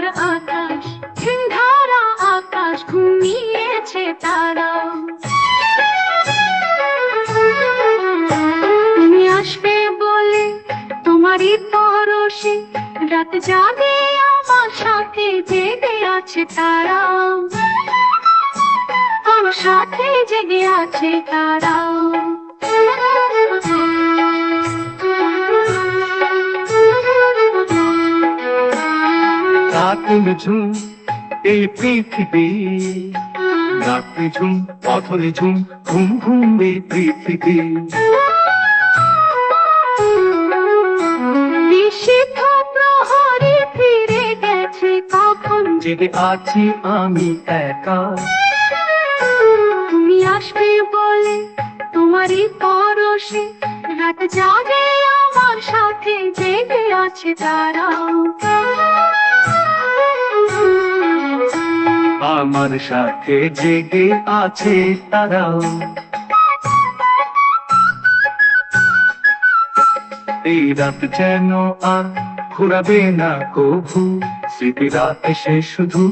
সুন্দর আকাশ সিংহারা আকাশ ঘুমিয়েছে তারা। তুমি আসবে বলে তোমারই পরশে, রাত জাগে আমার সাথে জেগে আছে তারা। আমার সাথে জেগে আছে তারা। ঝুম এই পৃথিবী। রাত্রি ঝুম পথরে ঝুম ঘুম ঘুম এই পৃথিবী। জেগে আছি আমি একা। তুমি আসবে বলে তোমারই পরশে। রাত জাগে আমার সাথে জেগে আছে তারা আমার সাথে জেগে আছে তারাও। এই রাত যেন আর ঘুরাবে না কভু স্মৃতি রাত এসে শুধু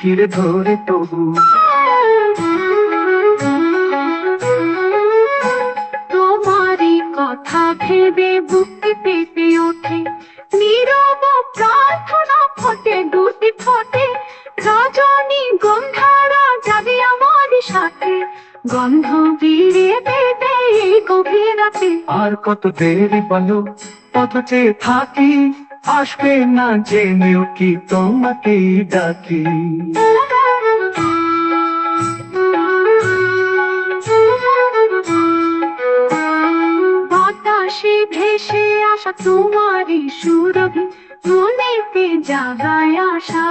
ঘিরে ধরে তবু। গন্ধ বিড়ে দেবে এই গভীর রাতে। আর কত দেরি বলো চেয়ে থাকি আসবে না জেনেও কি তোমাকে ডাকি। বাতাসে ভেসে আসা তোমারই সুরভি মনেতে জাগায় আসা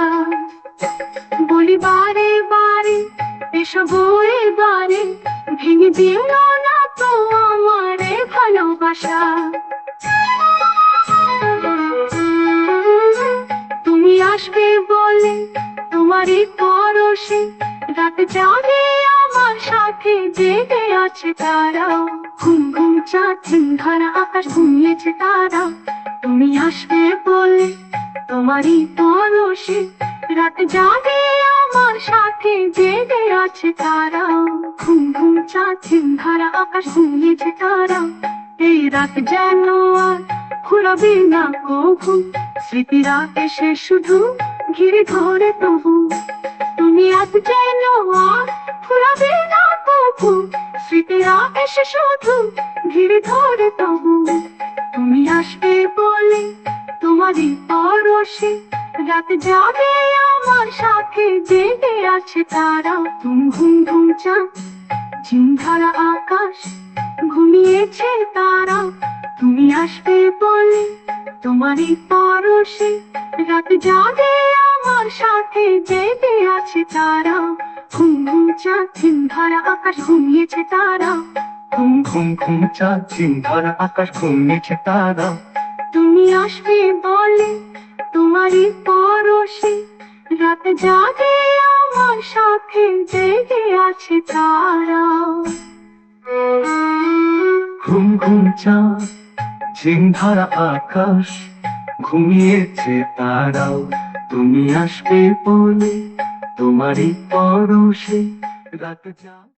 বলি বারে বারে ভেঙে না তো ভালোবাসা। তুমি আসবে বলে তোমারই পরশে রাত জাগে আমার সাথে জেগে আছে তারা। ঘুম ঘুম চাচ্ছেন ধরা আকাশ ঘুমিয়েছে তারা। তুমি আসবে বলে তোমারই পরশে রাত জাগে আমার সাথে জেগে আছে তারা। ঘুম ঘুম চাচ্ছেন ধরা আকাশ ঘুমিয়েছে তারা। এই রাত যেন আর ঘুরাবে না কভু স্মৃতিরা এসে শুধু ঘিরে ধরে তবু তুমি আজ যেন আর ঘুরাবে না কভু স্মৃতিরা এসে শুধু ঘিরে ধরে তবু তুমি আসবে বলে তোমারই পরশে রাত যাবে আমার সাথে জেগে আছে তারা। ঘুম ঘুম ঘুম চাঁদ। ঝিমধারা আকাশ ঘুমিয়েছে তারা। তুমি আসবে বলে তোমারই পরশে। রাত জাগে আমার সাথে জেগে আছে তারা। ঘুম ঘুম চাঁদ ঝিমধারা আকাশ ঘুমিয়েছে তারা। ঘুম ঘুম ঘুম চাচ্ছি ধরা আকাশ ঘুমিয়েছে তারা। তুমি আসবে বলে জাগে আমার সাথে জেগে আছে তারা। ঘুম ঘুম চা ঝিমধারা আকাশ, ঘুমিয়েছে তারাও। তুমি আসবে বলে তোমারই পরশে রাত যা